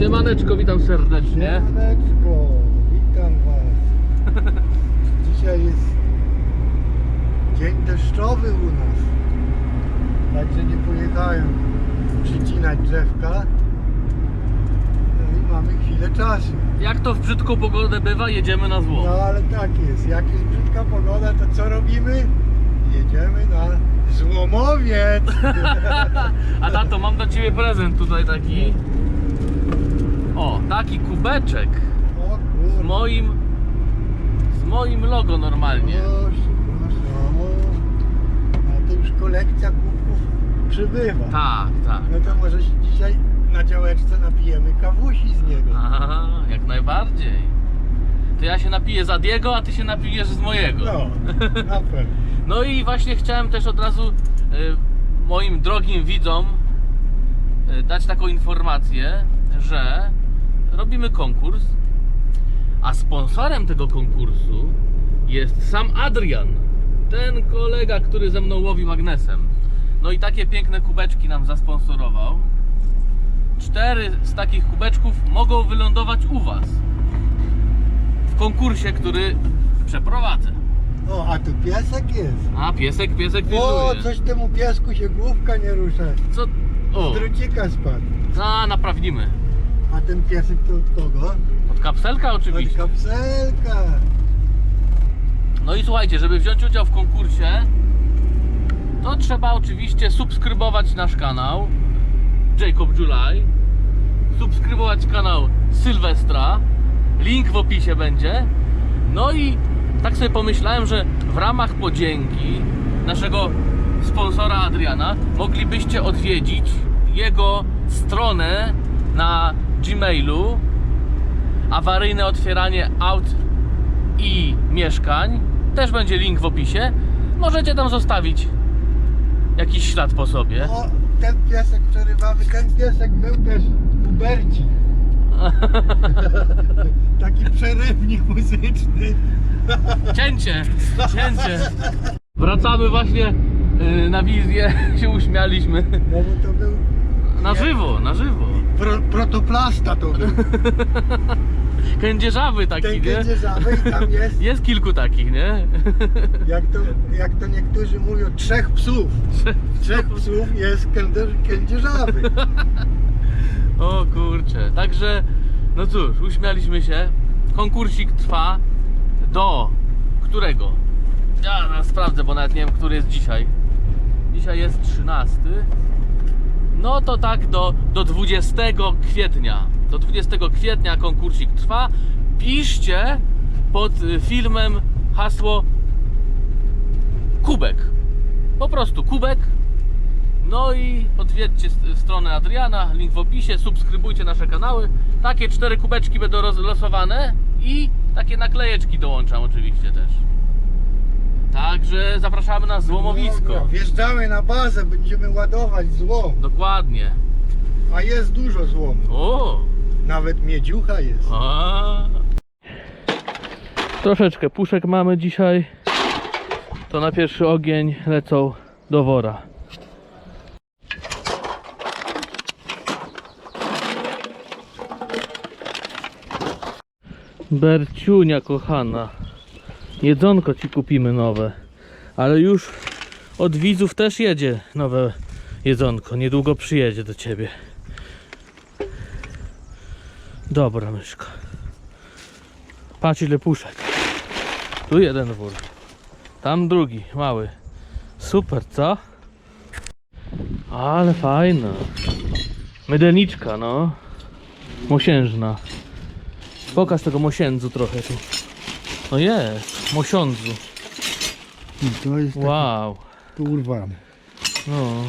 Siemaneczko, witam serdecznie. Siemaneczko, witam Was. Dzisiaj jest dzień deszczowy u nas. Także nie pojechałem przycinać drzewka. No i mamy chwilę czasu. Jak to w brzydką pogodę bywa, jedziemy na zło. No ale tak jest. Jak jest brzydka pogoda, to co robimy? Jedziemy na złomowiec. A tato, mam dla ciebie prezent tutaj taki. O, taki kubeczek O z moim z moim logo normalnie. Proszę, proszę. O, a to już kolekcja kubków przybywa. Tak, tak. No to może się dzisiaj na działeczce napijemy kawusi z niego. Aha, jak najbardziej. To ja się napiję z Adiego, a ty się napijesz z mojego. No, na pewno. No i właśnie chciałem też od razu y, moim drogim widzom y, dać taką informację, że robimy konkurs, a sponsorem tego konkursu jest sam Adrian, ten kolega, który ze mną łowi magnesem. No i takie piękne kubeczki nam zasponsorował. Cztery z takich kubeczków mogą wylądować u Was w konkursie, który przeprowadzę. O, a tu piesek jest. A piesek, piesek O, pilnuje. coś temu piesku się główka nie rusza. Co? O, Z drucika spadł. a naprawimy. A ten piesek to od kogo? Od kapselka Od oczywiście. kapselka. No i słuchajcie, żeby wziąć udział w konkursie, to trzeba oczywiście subskrybować nasz kanał Jacob July, subskrybować kanał Sylwestra, link w opisie będzie. No i tak sobie pomyślałem, że w ramach podzięki naszego sponsora Adriana moglibyście odwiedzić jego stronę na Gmailu awaryjne otwieranie aut i mieszkań. Też będzie link w opisie. Możecie tam zostawić jakiś ślad po sobie. O, ten piesek przerywawy, ten piesek był też u Berci. Taki przerywnik muzyczny. Cięcie, cięcie. Wracamy właśnie y, na wizję, się uśmialiśmy. No bo to był Na żywo, na żywo. Pro, protoplasta to był. Kędzierzawy taki, Ten nie? kędzierzawy i tam jest, Jest kilku takich, nie? jak to, jak to niektórzy mówią, trzech psów. Trzech psów jest kędzierz, kędzierzawy. O kurczę, także no cóż, uśmialiśmy się. Konkursik trwa do którego? Ja zaraz sprawdzę, bo nawet nie wiem, który jest dzisiaj. Dzisiaj jest 13. No to tak do, do 20 kwietnia. Do 20 kwietnia konkursik trwa. Piszcie pod y, filmem hasło kubek. Po prostu kubek no i odwiedźcie stronę Adriana, link w opisie, subskrybujcie nasze kanały. Takie cztery kubeczki będą rozlosowane i takie naklejeczki dołączam oczywiście też. Także zapraszamy na złomowisko. Dobra, Wjeżdżamy na bazę, będziemy ładować złom. Dokładnie. A jest dużo złomu. O! Nawet miedziucha jest. A. Troszeczkę puszek mamy dzisiaj. To na pierwszy ogień lecą do wora. Berciunia kochana. Jedzonko ci kupimy nowe. Ale już od widzów też jedzie nowe jedzonko. Niedługo przyjedzie do ciebie. Dobra, myszko. Patrz ile puszek. Tu jeden wór. Tam drugi, mały. Super, co? Ale fajna. Mydelniczka, no. Mosiężna. Pokaż tego mosiędzu trochę tu. No jest, mosiądzu. I to jest wow. Wow. tu urwany. No.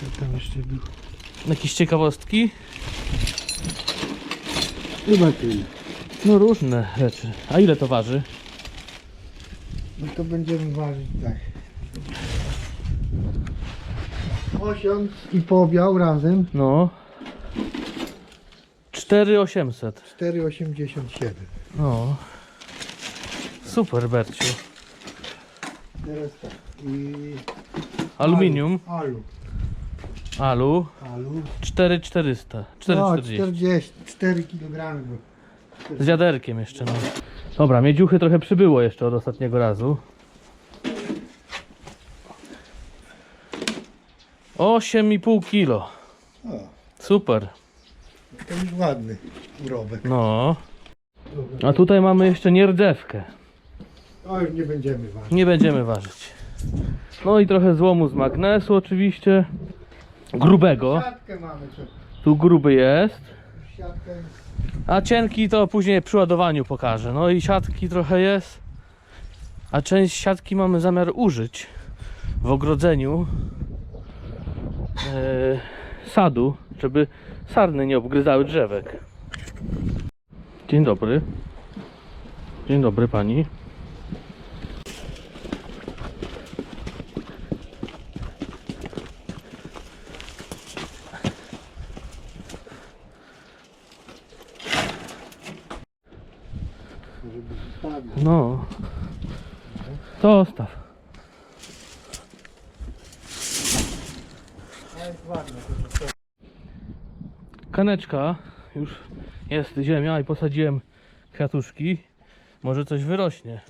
Co tam jeszcze było? Jakieś ciekawostki? Chyba tyle. No różne rzeczy. A ile to waży? No to będziemy ważyć tak. 8 i pobiał razem No. 4800. 4,87. No. Super, Berciu. Teraz tak. I Aluminium. Alu. Alu alu. 4400. No, 440. 40, 4 kg. Z wiaderkiem jeszcze, no. Dobra, miedziuchy trochę przybyło jeszcze od ostatniego razu. 8,5 kilo. O, Super. to już ładny urobek. No. A tutaj mamy jeszcze nierdzewkę. O, już nie będziemy ważyć. Nie będziemy ważyć. No i trochę złomu z magnesu oczywiście. Grubego. Siatkę mamy, co? Tu gruby jest. Siatkę. A cienki to później przy ładowaniu pokażę. No i siatki trochę jest. A część siatki mamy zamiar użyć w ogrodzeniu e, sadu, żeby sarny nie obgryzały drzewek. Dzień dobry. Dzień dobry pani. No. To ostaw. A jest ładne. to zostawił. Kaneczka, już jest ziemia i posadziłem kwiatuszki. Może coś wyrośnie.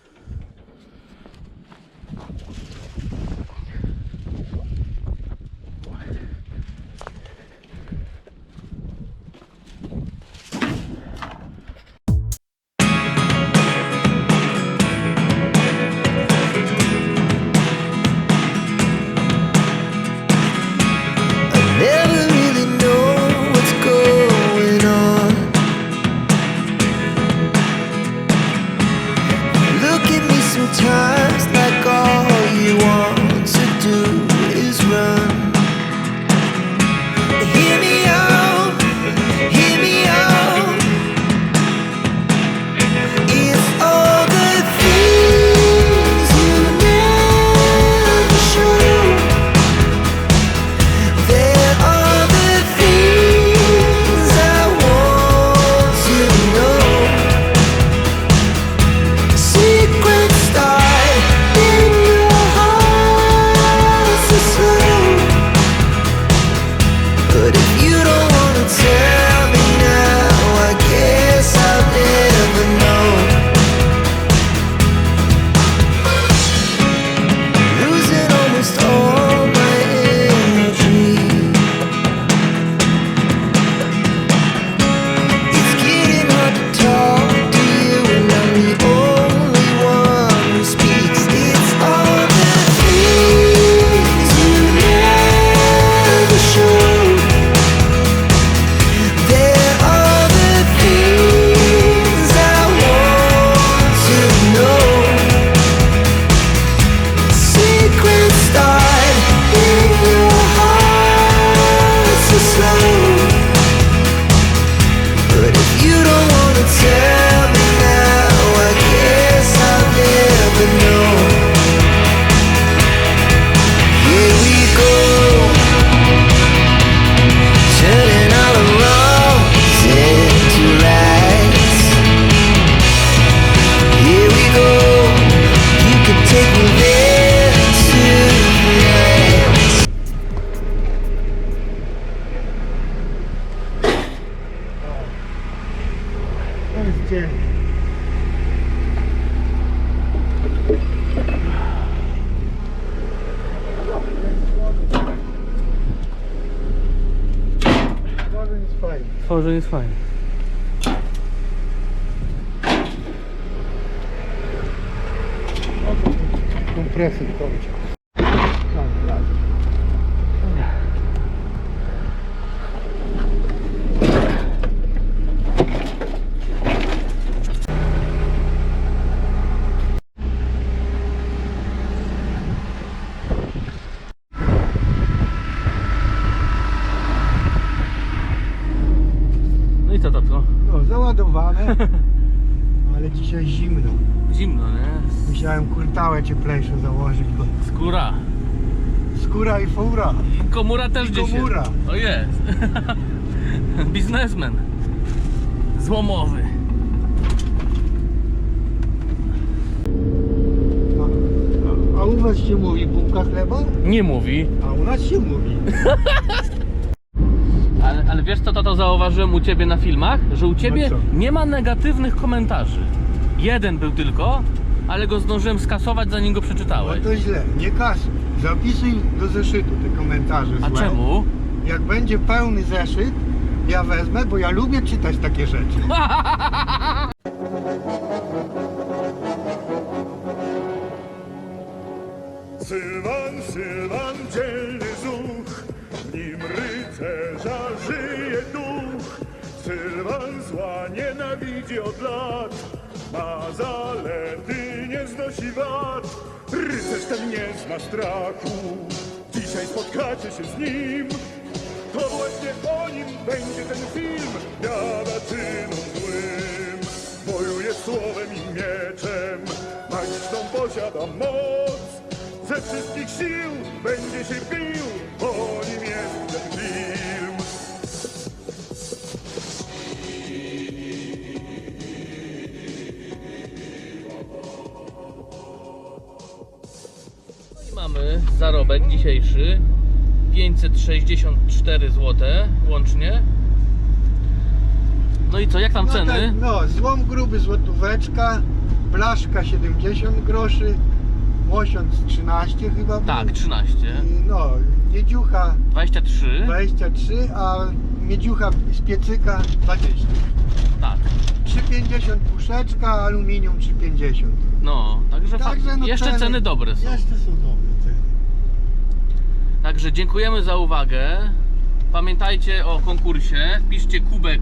Fajny. Tworzeń jest fajny. Kompresy kończą. Tak, tak. No i co tatko? No, załadowane, ale dzisiaj zimno. Zimno, nie? Musiałem kurtałę cieplejszą założyć, bo Skóra. skóra i fura. I komura też I gdzieś komura. O jest. Biznesmen. Złomowy. A, a u was się mówi bułka chleba? Nie mówi. A u nas się mówi. Wiesz co, to zauważyłem u Ciebie na filmach? Że u Ciebie No co? nie ma negatywnych komentarzy. Jeden był tylko, ale go zdążyłem skasować zanim go No przeczytałeś. to źle, nie kasuj. Zapisuj do zeszytu te komentarze A złe. czemu? Jak będzie pełny zeszyt, ja wezmę, bo ja lubię czytać takie rzeczy. Sylwan, Sylwan, dzielny zuch, w nim rycerza żyje od lat, ma zalety, nie znosi wad. Rycerz ten nie zna strachu, dzisiaj spotkacie się z nim. To właśnie o nim będzie ten film, biada czynom złym. Wojuje słowem i mieczem, magiczną posiada moc. Ze wszystkich sił będzie się bił, zarobek dzisiejszy 564 zł łącznie. No i co, jak tam No, ceny? tak, no, złom gruby złotóweczka, blaszka 70 groszy, mosiąc 13 chyba był. Tak, 13. I No, miedziucha 23. 23, a miedziucha z piecyka 20. Tak. 3,50 puszeczka, aluminium 3,50. No, także, fa- no jeszcze ceny, dobre są. Jeszcze są dobre ceny. Także dziękujemy za uwagę. Pamiętajcie o konkursie. Wpiszcie kubek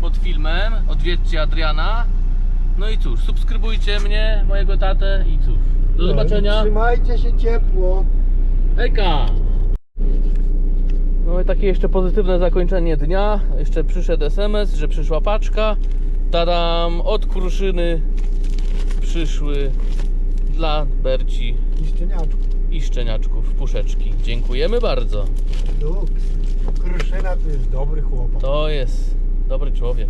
pod filmem. Odwiedźcie Adriana. No i cóż, subskrybujcie mnie, mojego tatę i cóż. Do No, zobaczenia. Trzymajcie się ciepło. Hejka! Mamy takie jeszcze pozytywne zakończenie dnia. Jeszcze przyszedł SMS, że przyszła paczka. Tadam, od kruszyny przyszły dla Berci I szczeniaczku. I szczeniaczków puszeczki. Dziękujemy bardzo. Luks. Kruszyna to jest dobry chłopak. To jest dobry człowiek.